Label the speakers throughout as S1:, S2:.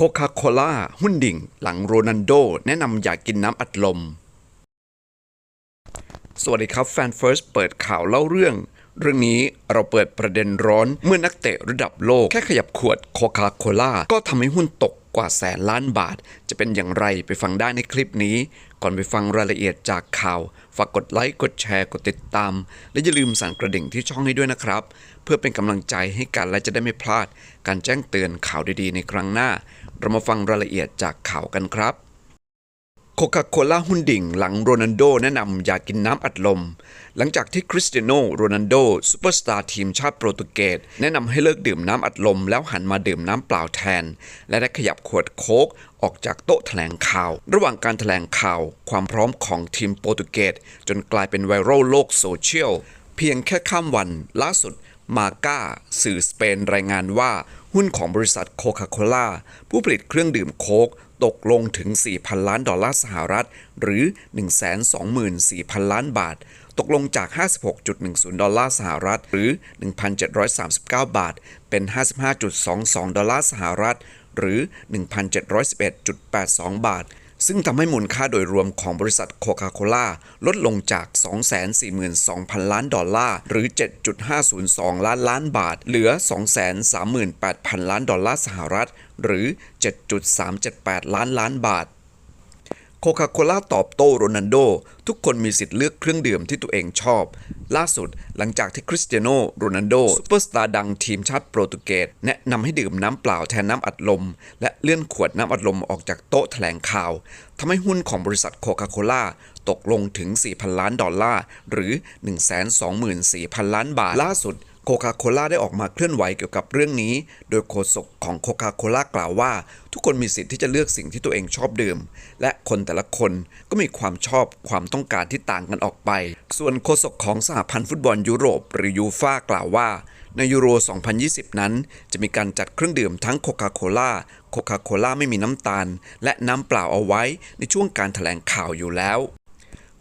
S1: โคคาโคล่าหุ้นดิ่ง หลังโรนันโด แนะนำอยากกินน้ำอัดลม สวัสดีครับแฟนเฟิร์สเปิดข่าวเล่าเรื่อง เรื่องนี้เราเปิดประเด็นร้อนเมื่อนักเตะระดับโลก แค่ขยับขวดโคคาโคล่าก็ทำให้หุ้นตก ว่าแสนล้านบาท จะเป็นอย่างไรไปฟังได้ในคลิปนี้ ก่อนไปฟังรายละเอียดจากข่าว ฝากกดไลค์ กดแชร์ กดติดตาม และอย่าลืมสั่นกระดิ่งที่ช่องให้ด้วยนะครับ เพื่อเป็นกำลังใจให้กันและจะได้ไม่พลาด การแจ้งเตือนข่าวดีๆ ในครั้งหน้า เรามาฟังรายละเอียดจากข่าวกันครับ โคคาโคล่าหุ้นดิ่งหลังโรนัลโดแนะนำอยากกินน้ำอัดลม หลังจากที่คริสเตียโนโรนัลโดซูเปอร์สตาร์ทีมชาติโปรตุเกสแนะนำให้เลิกดื่มน้ำอัดลม แล้วหันมาดื่มน้ำเปล่าแทน และได้ขยับขวดโค้กออกจากโต๊ะแถลงข่าว ระหว่างการแถลงข่าว ความพร้อมของทีมโปรตุเกสจนกลายเป็นไวรัลโลกโซเชียลเพียงแค่ข้ามวันล่าสุดมาก้าสื่อสเปนรายงานว่าหุ้นของบริษัทโคคาโคล่าผู้ผลิตเครื่องดื่มโค้ก ตกลงถึง 4,000 ล้านดอลลาร์สหรัฐ หรือ 124,000 ล้านบาท ตกลงจาก 56.10 ดอลลาร์สหรัฐ หรือ 1,739 บาท เป็น 55.22 ดอลลาร์สหรัฐ หรือ 1,711.82 บาท ซึ่งทำให้มูลค่าโดยรวมของบริษัทโคคาโคล่าลดลงจาก 242,000 ล้านดอลลาร์ หรือ 7.502 ล้านล้านบาท เหลือ 238,000 ล้านดอลลาร์สหรัฐ หรือ 7.378 ล้านล้านบาทโคคาโคล่าตอบโต้โรนัลโด ทุกคนมีสิทธิ์เลือกเครื่องดื่มที่ตัวเองชอบ ล่าสุด หลังจากที่คริสเตียโนโรนัลโดซูเปอร์สตาร์ดังทีมชาติโปรตุเกส แนะนำให้ดื่มน้ำเปล่าแทนน้ำอัดลม และเลื่อนขวดน้ำอัดลมออกจากโต๊ะแถลงข่าวทำให้หุ้นของบริษัทโคคาโคล่าตกลงถึง 4,000 ล้านดอลลาร์ หรือ 124,000 ล้านบาท ล่าสุด โคคาโคล่าได้ออกมาเคลื่อนไหวเกี่ยวกับเรื่องนี้ โดยโฆษกของโคคาโคล่ากล่าวว่า ทุกคนมีสิทธิ์ที่จะเลือกสิ่งที่ตัวเองชอบดื่ม และคนแต่ละคนก็มีความชอบความต้องการที่ต่างกันออกไป ส่วนโฆษกของสหพันธ์ฟุตบอลยุโรปหรือยูฟ่ากล่าวว่า ในยูโร 2020 นั้น จะมีการจัดเครื่องดื่มทั้งโคคาโคล่าโคคาโคล่าไม่มีน้ำตาล และน้ำเปล่าเอาไว้ในช่วงการถแถลงข่าวอยู่แล้ว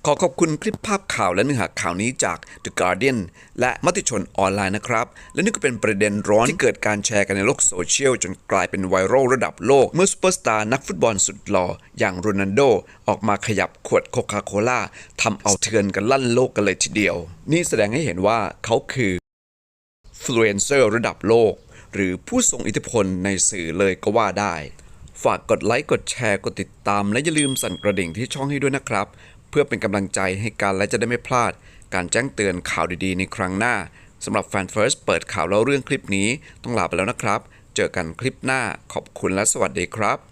S1: ขอขอบคุณคลิปภาพข่าวและเนื้อหาข่าวนี้จาก The Guardian และมติชนออนไลน์นะครับ และนี่ก็เป็นประเด็นร้อนที่เกิดการแชร์กันในโลกโซเชียล จนกลายเป็นไวรัลระดับโลก เมื่อซูเปอร์สตาร์นักฟุตบอลสุดหล่อ อย่างโรนัลโด ออกมาขยับขวดโคคาโคล่าทำเอาเทือนกันลั่นโลกกันเลยทีเดียว นี่แสดงให้เห็นว่าเขาคือฟลูเอนเซอร์ระดับโลก หรือผู้ทรงอิทธิพลในสื่อเลยก็ว่าได้ ฝากกดไลค์กดแชร์กดติดตาม และอย่าลืมสั่นกระดิ่งที่ช่องให้ด้วยนะครับ เพื่อเป็นกำลังใจให้กันและจะได้ไม่พลาด การแจ้งเตือนข่าวดีๆ ในครั้งหน้าสำหรับแฟนเฟิร์สเปิดข่าวเล่าเรื่องคลิปนี้ต้องลาไปแล้วนะครับ เจอกันคลิปหน้าขอบคุณและสวัสดีครับ